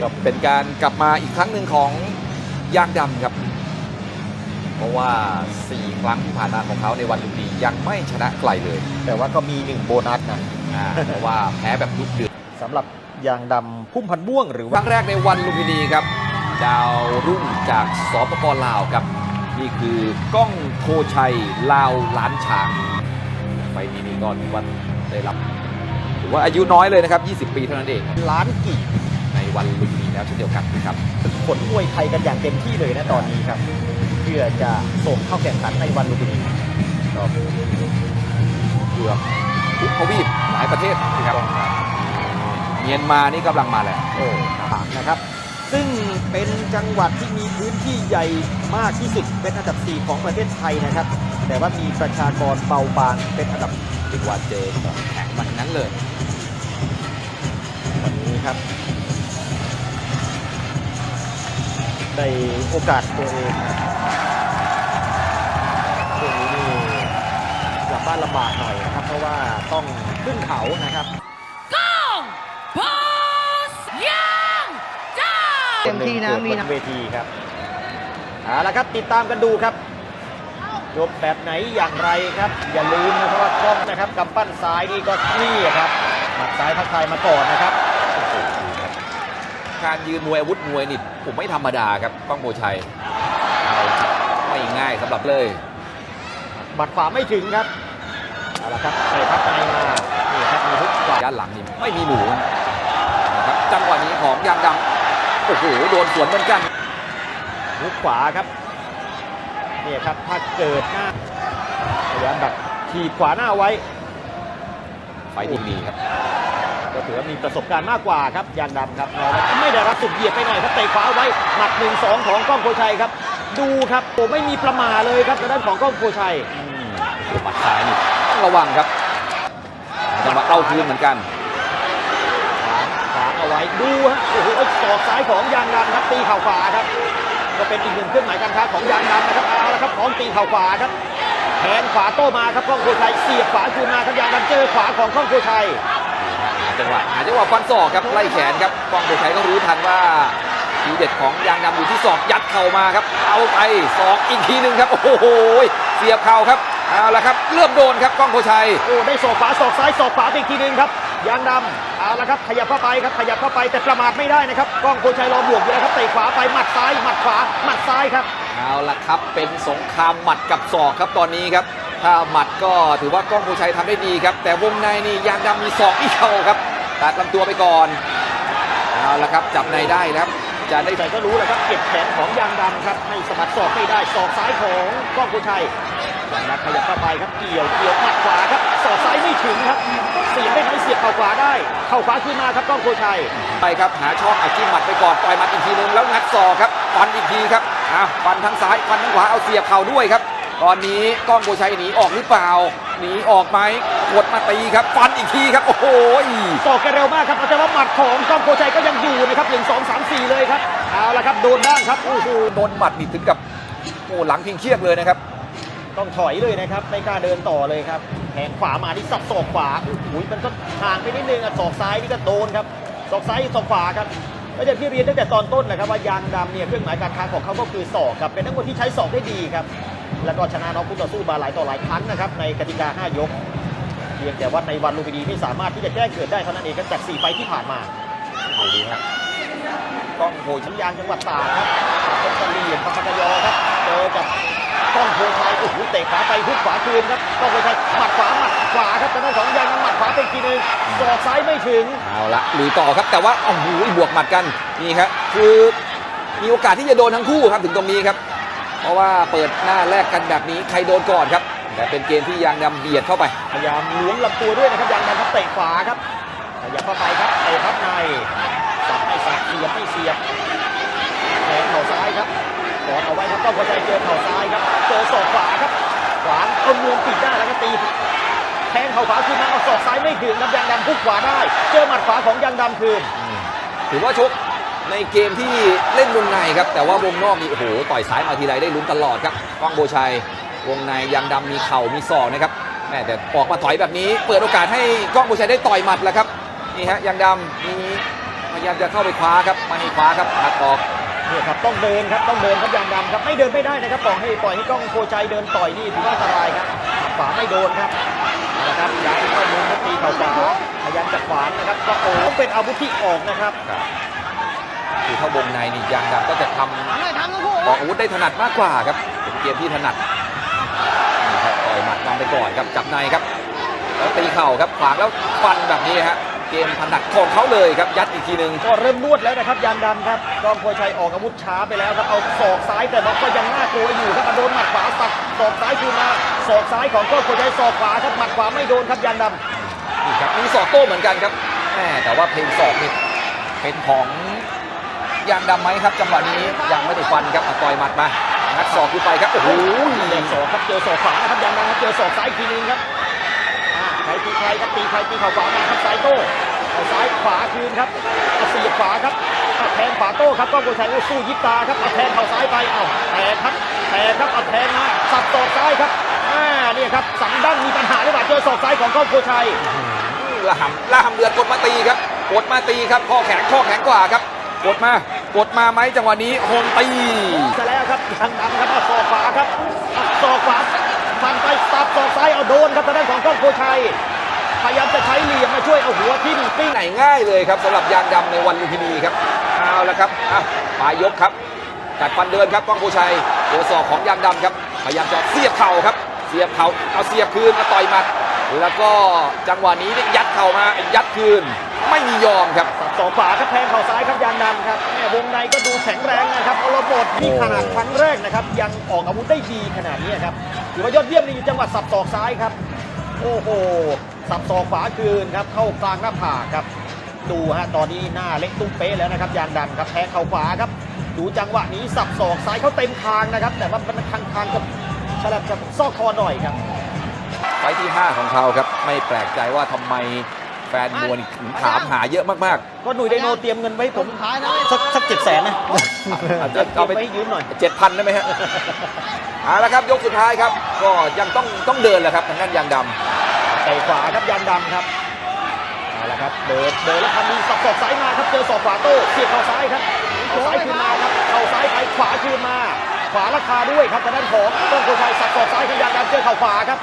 ก็เป็นการกลับมาอีกครั้งหนึ่งของยางดำครับ เพราะว่า 4 ครั้งที่ผ่านมาของเขาในวันลุมพินียังไม่ชนะใครเลยแต่ว่าก็มีหนึ่งโบนัสนะอ่าเพราะว่าแพ้แบบดุเดือดสำหรับยางดำพุ่มพันธุ์ม่วงหรือคว่ารั้งแรกในวันลุมพินีครับ ดาวรุ่งจากสปปลาวครับ นี่คือก้องโทชัยลาวหลานช้างไปที่นี่ก็ถือว่าได้รับถือว่าอายุน้อยเลยนะครับ 20 ปีเท่านั้นเอง ล้านกี่ใน วันลุมพินีแล้วเช่นเดียวกันนะครับผลมวยไทยกันอย่างเต็มที่เลยนะตอนนี้ครับเพื่อจะส่งเข้าแข่งขันในวันลุมพินีก็เกือบทุกทวีปหลายประเทศนะครับเมียนมานี่กำลังมาแล้วโอ้ถามนะครับ ซึ่งเป็นจังหวัดที่มีพื้นที่ใหญ่มากที่สุดเป็นอันดับ 4 ของประเทศไทยนะครับ แต่ว่ามีประชากรเบาบางเป็นอันดับถือว่าเจอของแข็งมันนั้นเลยวันนี้ครับ ได้โอกาสตัวเองช่วงนี้นี่กลับบ้านลำบากหน่อยนะครับ เพราะว่าต้องขึ้นเขานะครับ Gong Boss Yang เต็มที่นะมีนะเวทีครับเอาละครับติดตามกันดูครับจบแบบไหนอย่างไรครับ อย่าลืมนะครับว่ากล้องนะครับกำปั้นซ้ายนี่ก็นี่ครับหมัดซ้ายทักทายมาก่อนนะครับ การยืนมวยอาวุธมวยนี่ผมไม่ธรรมดาครับก้องโบชัยเอาละครับไม่ง่ายสำหรับเลยหมัดขวาไม่ถึงครับเอาละครับใส่พับในมานี่ครับมีฮุกขวาด้านหลังนี่ไม่มีหมูนะครับจังหวะนี้ของยางดำโอ้โหโดนสวนเหมือนกันฮุกขวาครับนี่ครับถ้าเกิดหน้าพยายามดักทีบขวาหน้าไว้ไฟที่มีครับ ก็ถือว่ามีประสบการณ์มากกว่าครับยางดำครับเราไม่ได้รับสุดเหยียบไปหน่อยครับเตะขวาไว้หมัดหนึ่งสองของก้องโพชัยครับ ดูครับโอ้ไม่มีประมาทเลยครับทางด้านของก้องโพชัยอืมโอ้โหหมัดซ้ายนี่ต้องระวังครับจังหวะเอาคืนเหมือนกันขวาขวาเอาไว้ดูฮะโอ้โหศอกซ้ายของยางดำครับตีเข่าขวาครับ ก็เป็นอีกหนึ่งเครื่องหมายการค้าของยางดำนะครับเอาละครับของตีเข่าขวาครับแทงขวาโต้มาครับก้องโพชัยเสียบขวาคืนมาครับยางดำเจอขวาของก้องโพชัยหา จังหวะหาจังหวะฟันศอกครับไล่แขนครับกองโดชัยก็รู้ทันว่าทีเด็ดของยางดำอยู่ที่ศอกยัดเข่ามาครับ เอาไปศอกอีกทีหนึ่งครับโอ้โหเสียบเข่าครับเอาละครับเริ่มโดนครับก้องโพชัยโอ้ได้ศอกขวาศอกซ้ายศอกขวาไปอีกทีหนึงครับยางดำเอาละครับขยับเข้าไปครับขยับเข้าไปแต่ประมาทไม่ได้นะครับก้องโพชัยรอบวกอยู่แล้วครับเตะขวาไปหมัดซ้ายหมัดขวาหมัดซ้ายครับเอาละครับเป็นสงครามหมัดกับศอกครับตอนนี้ครับ ถ้าหมัดก็ถือว่าก้องโพชัยทำได้ดีครับ แต่วงในนี่ยางดำมีศอกที่เข่าครับตัดลำตัวไปก่อนเอาละครับจับในได้แล้วครับจะได้ใจก็รู้แหละครับเก็บแขนของยางดำครับให้สะบัดศอกไม่ได้ศอกซ้ายของก้องโพชัยยางดำขยับเข้าไปครับเกี่ยวเกี่ยวหมัดขวาครับศอกซ้ายไม่ถึงครับเสียบได้ไหมเสียบเข่าขวาได้เข่าขวาขึ้นมาครับก้องโพชัยไปครับหาช่องเอาจิ้มหมัดไปก่อนต่อยหมัดอีกทีนึงแล้วงัดศอกครับฟันอีกทีครับอะฟันทั้งซ้ายฟันทั้งขวาเอาเสียบเข่าด้วยครับ ตอนนี้ก้องโพชัยหนีออกหรือเปล่า หนีออกไหมกดมาตีครับ ฟันอีกทีครับ โอ้โหศอกแกเร็วมากครับแต่ว่าหมัดของก้องโพชัยก็ยังอยู่นะครับหนึ่งสองสามสี่เลยครับ เอาละครับ โดนบ้างครับ โอ้โห โดนหมัดนี่ถึงกับโอ้หลังพิงเชียบเลยนะครับ ต้องถอยเลยนะครับ ไม่กล้าเดินต่อเลยครับ แทงขวามาที่สับศอกขวาอุ้ยมันก็ห่างไปนิดนึงอะศอกซ้ายนี่ก็โดนครับศอกซ้ายศอกขวาครับก็อย่างที่เรียนตั้งแต่ตอนต้นนะครับว่ายางดำเนี่ยเครื่องหมายการค้าของเขาก็คือศอกครับเป็นนักมวยที่ใช้ศอกได้ดีครับ แล้วก็ชนะน็อกคู่ต่อสู้มาหลายต่อหลายครั้งนะครับในกติกา 5 ยก เพียงแต่ว่าในวันลุมพินีไม่สามารถที่จะแก้เกิดได้เท่านั้นเองครับจาก 4 ไฟที่ผ่านมาเอาดีครับก้องโพชัชั้นยางจังหวัดตากครับเพชรกะเหรี่ยงปากกยอครับเจอกับก้องโพชัยโอ้โหเตะขวาไปฮุกขวาคืนครับก้องโพชัยหมัดขวาหมัดขวาครับแต่ด้านของยางหมัดขวาเป็นทีนึงศอกซ้ายไม่ถึงเอาละลุยต่อครับแต่ว่าโอ้โหบวกหมัดกันนี่ครับคือมีโอกาสที่จะโดนทั้งคู่ครับถึงตรงนี้ครับ เพราะว่าเปิดหน้าแรกกันแบบนี้ใครโดนก่อนครับ แต่เป็นเกมที่ยางดำเบียดเข้าไป พยายามล้วงลำตัวด้วยนะครับยางดันครับเตะขวาครับขยับเข้าไปครับเตะพับในสับไม่สับเสียบไม่เสียบแทงเข่าซ้ายครับกอดเอาไว้ครับก้องโพชัยเจอเข่าซ้ายครับเจอศอกขวาครับขวางเอาเมืองปิดได้แล้วก็ตีแทงเข่าขวาคืนมาเอาศอกซ้ายไม่ถึงครับยางดำพุกขวาได้ เจอหมัดขวาของยางดำคืนถือว่าชก ในเกมที่เล่นวงในครับ แต่ว่าวงนอกนี่โอ้โหต่อยซ้ายมาทีไรได้ลุ้นตลอดครับก้องโบชัยวงในยางดำมีเข่ามีศอกนะครับแม่แต่ออกมาถอยแบบนี้ เปิดโอกาสให้ก้องโบชัยได้ต่อยหมัดแล้วครับนี่ฮะยางดำมีแหมยายามจะเข้าไปคว้าครับม่ให้คว้าครับหักออกเนี่ยครับต้องเดินครับต้องเดินครับยางดำครับไม่เดินไม่ได้นะครับปล่อยให้ปล่อยให้กล้องโคชัยเดินต่อยนี่ถือว่าอันตรายครับขวาไม่โดนครับนะครับยางเข้ามุมครับตีเข่าขวาพยายามจะขวานนะครับก็โอ้เป็นอาวุธที่ออกนะครับ ครับคือถ้าวงในนี่ยางดำก็จะทำออกอาวุธได้ถนัดมากกว่าครับเป็นเกมที่ถนัดนี่ครับต่อยหมัดนำไปก่อนครับจับในครับแล้วตีเข่าครับขวางแล้วฟันแบบนี้ฮะเกมถนัดของเขาเลยครับยัดอีกทีหนึ่งก็เริ่มนวดแล้วนะครับยางดำครับกล้องโคชัยออกอาวุธช้าไปแล้วครับเอาศอกซ้ายแต่น็อกก็ยังน่ากลัวอยู่ครับโดนหมัดขวาสับศอกซ้ายคืนมาศอกซ้ายของกล้องโคชัยศอกขวาครับหมัดขวาไม่โดนครับยางดำนี่ครับมีศอกโต้เหมือนกันครับแหมแต่ว่าเพลงศอกนี่เป็นของ ยางดำไหมครับ จังหวะนี้ยังไม่ได้ฟันครับอะต่อยหมัดมางัดศอกขึ้นไปครับโอ้โหเด็กศอกครับเจอศอกขวานะครับยางดำครับเจอศอกซ้ายอีกทีนึงครับอ่าใครตีใครครับตีใครตีเข่าขวามาครับซ้ายโต้เอาซ้ายขวาคืนครับเอาเสียบขวาครับเอาแทงขวาโต้ครับกล้องโคชัยโอ้สู้ยิบตาครับเอาแทงเข่าซ้ายไปเอาแทงครับแทงครับเอาแทงมาสับศอกซ้ายครับอ่าเนี่ยครับสันดั้งมีปัญหาหรือเปล่าเจอศอกซ้ายของกล้องโคชัยละหำละหำเดือดกดมาตีครับกดมาตีครับข้อแข็งข้อแข็งกว่าครับกดมา กดมาไหมจังหวะนี้โฮมตีจะแล้วครับทางดำครับเอาศอกขวาครับเอาศอกขวาฟันไปสับศอกซ้ายเอาโดนครับทางด้านของกล้องโคชัยพยายามจะใช้เหลี่ยมมาช่วยเอาหัวทิ่มปิ้งไหนง่ายเลยครับสำหรับยางดำในวันลุมพินีครับเอาละครับอะปลายยกครับจัดฟันเดินครับก้องผู้ชัยตัวศอกของยางดำครับพยายามจะเสียบเข่าครับ เสียบเข่าเอาเสียบคืนมาต่อยหมัด แล้วก็จังหวะนี้เนี่ยยัดเข่ามายัดคืน ไม่มียอมครับศอกขวาครับแทงเข่าซ้ายครับยางดำครับแม่วงในก็ดูแข็งแรงนะครับเอาระบบนี่ขนาดครั้งแรกนะครับ ยังออกอาวุธได้ดีขนาดนี้ครับถือว่ายอดเยี่ยมในจังหวัดสับศอกซ้ายครับ โอ้โหสับศอกขวาคืนครับเข้ากลางหน้าผากครับ ดูฮะตอนนี้หน้าเล็กตุ้มเป๊ะแล้วนะครับยางดำครับแทงเข่าขวาครับดูจังหวะนี้สับศอกซ้ายเขาเต็มทางนะครับ แต่ว่ามันทางทางกับฉลับกับซอกคอหน่อยครับไฟล์ที่ 5 ของเขาครับ ไม่แปลกใจว่าทำไม แฟนมวยถึงถามหาเยอะมากก็หนุ่ยไดโนเตรียมเงินไว้ให้ผมสักสักเจ็ดแสนนะๆ อาจจะเอาเอาไปไปให้ยืมหน่อย เจ็ดพันได้ไหมฮะเอาละครับยกสุดท้ายครับ ก็ยังต้องต้องเดินแหละครับทางด้านยางดำเตะขวาครับยางดำครับเอาละครับเดินเดินแล้วทำมีสับศอกซ้ายมาครับเจอศอกขวาโต้เสียบเข่าซ้ายครับเอาซ้ายคืนมาครับเข่าซ้ายไปขวาคืนมา ขวาราคาด้วยครับทางด้านของต้องโคชัยสับศอกซ้ายครับยางดำเจอเข่าขวาครับ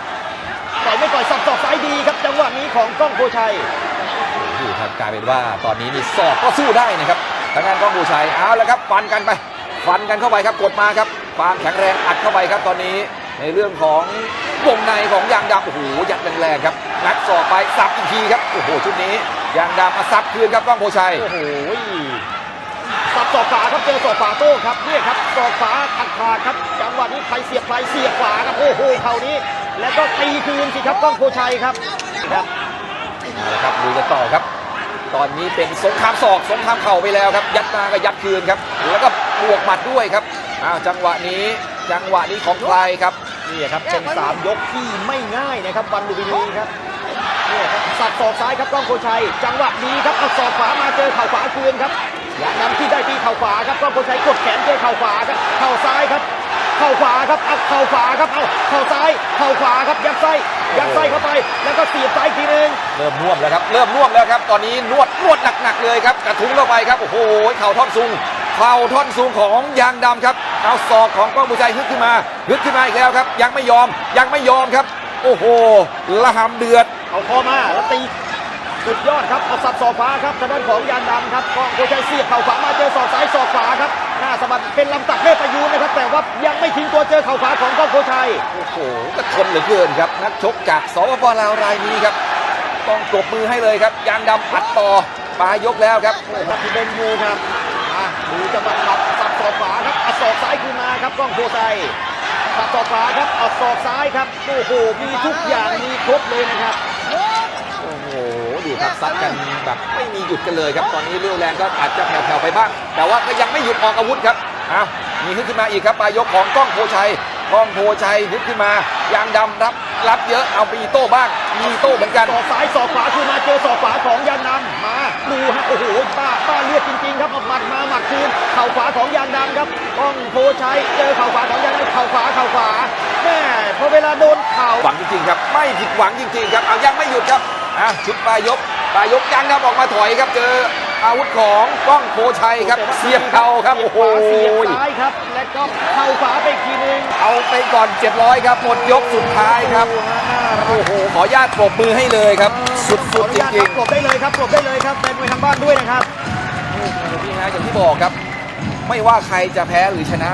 ต่อยไม่ต่อยสับศอกซ้ายดีครับจังหวะนี้ของก้องโคชัยอยู่ครับกลายเป็นว่าตอนนี้นี่ศอกก็สู้ได้นะครับทางด้านกล้องบูชัยเอาละครับฟันกันไปฟันกันเข้าไปครับกดมาครับความแข็งแรงอัดเข้าไปครับตอนนี้ในเรื่องของวงในของยางดำโอ้โหยัดแรงๆครับงัดศอกไปสับอีกทีครับโอ้โหชุดนี้ยางดำมาซับคืนครับกล้องบูชัยโอ้โหสับศอกขวาครับเจอศอกขวาโต้ครับเนี่ยครับศอกขวาขัดขาดครับจั งหวะนี้ใครเสียบใครเสียบขวาครับโอ้โหเข่านี้ แล้วก็ตีคืนสิครับก้องโคชัยครับครับเอาละครับดูกันต่อครับ ตอนนี้เป็นสงครามศอกสงครามเข่าไปแล้วครับ ยัดมาก็ยัดคืนครับ แล้วก็บวกหมัดด้วยครับอ้าวจังหวะนี้จังหวะนี้ของใครครับนี่ครับเป็นสามยกที่ไม่ง่ายนะครับวันลุมพินีครับเนี่ยครับสับศอกซ้ายครับก้องโคชัย จังหวะนี้ครับเอาศอกขวามาเจอเข่าขวาคืนครับอย่างนำที่ได้ที่เข่าขวาครับก้องโคชัยกดแขนเจอเข่าขวาครับเข่าซ้ายครับ เข่าขวาครับเอาเข่าขวาครับ เอาเข่าซ้าย เข่าขวาครับ ยัดไส้ ยัดไส้เข้าไป แล้วก็เสียบซ้ายอีกทีหนึง เริ่มน่วมแล้วครับ เริ่มน่วมแล้วครับ ตอนนี้นวดนวดหนักๆเลยครับ กระทุ้งเข้าไปครับ โอ้โห เข่าท่อนซุง เข่าท่อนซุงของยางดำครับ เอาศอกของกล้องบุชัยฮึดขึ้นมาฮึดขึ้นมาอีกแล้วครับ ยังไม่ยอม ยังไม่ยอมครับ โอ้โหละหำเดือด เอาคอมาแล้วตี สุดยอดครับเอาสับศอกขวาครับทางด้านของยานดำครับกองโคชัยเสียบเข่าขวามาเจอศอกซ้ายศอกขวาครับหน้าสะบัดเป็นลำตัดเมตประยูนนะครับ แต่ว่ายังไม่ทิ้งตัวเจอเข่าขวาของกองโคชัยโอ้โหกระทนเหลือเกินครับนักชกจากสปปลาวรายนี้ครับ ต้องปรบมือให้เลยครับ ยางดำอัดต่อปลายยกแล้วครับโอ้ครับที่เป็นยูครับอะดูจังหวะหมัดสับศอกขวาครับเอาศอกซ้ายคืนมาครับกล้องโคชัยสับศอกขวาครับเอาศอกซ้ายครับโอ้โหมีทุกอย่างมีครบเลยนะครับโอ้โหดูครับ ซัดกันแบบไม่มีหยุดกันเลยครับ ตอนนี้เรี่ยวแรงก็อาจจะแผ่วๆไปบ้าง แต่ว่าก็ยังไม่หยุดออกอาวุธครับอ้าวมีฮึดขึ้นมาอีกครับปลายยกของก้องโพชัยก้องโพชัยฮึดขึ้นมายางดำรับรับเยอะเอามีโต้บ้าง มีโต้เหมือนกันศอกซ้ายศอกขวาคืนมาเจอศอกขวาของยานดำมาดูฮะโอ้โหบ้าบ้าเลือดจริงๆครับเอาหมัดมาหมัดคืนเข่าขวาของยานดำครับก้องโพชัยเจอเข่าขวาของยานดำเข่าขวาเข่าขวาแม่พอเวลาโดนเข่าหวังจริงๆครับ ไม่ผิดหวังจริงๆครับเอายังไม่หยุดครับอะชุดปลายยก ปลายยกยางดำออกมาถอยครับเจออาวุธของกล้องโพชัยครับเสียบเข่าครับเสียโอ้บโหขวาเสียบซ้ายครับ แล้วก็เข้าขวาไปอีกทีนึงเอาไปก่อน700ครับหมดยกสุดท้ายครับโอ้โหน่ารักโอ้โหขออนุญาตปรบมือให้เลยครับ สุดขออนุๆจญาตริงครับปลบได้เลยครับปลบได้เลยครับแฟนมวยทางบ้านด้วยนะครับๆโอ้โหนี่ฮะอย่างที่บอกครับ ไม่ว่าใครจะแพ้หรือชนะ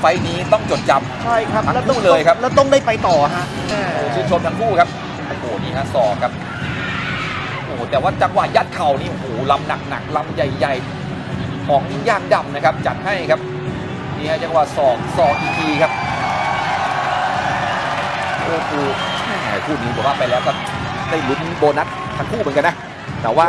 ไฟล์นี้ต้องจดจำใช่ครับทั้งแล้วต้องคู่เลยครับแล้วต้องได้ไปต่อฮะแหม่ชื่นชมทั้งคู่ครับโอ้โหนี่ฮะศอกครับโอ้โห แต่ว่าจังหวะยัดเข่านี่โอ้โหลำหนักๆลำใหญ่ๆ ของยางดำนะครับจัดให้ครับนี่ฮะจังหวะสอกสอกอีกทีครับโอ้โหคู่นี้ผมว่าไปแล้วก็ได้ลุ้นโบนัสทั้งคู่เหมือนกันนะแต่ว่า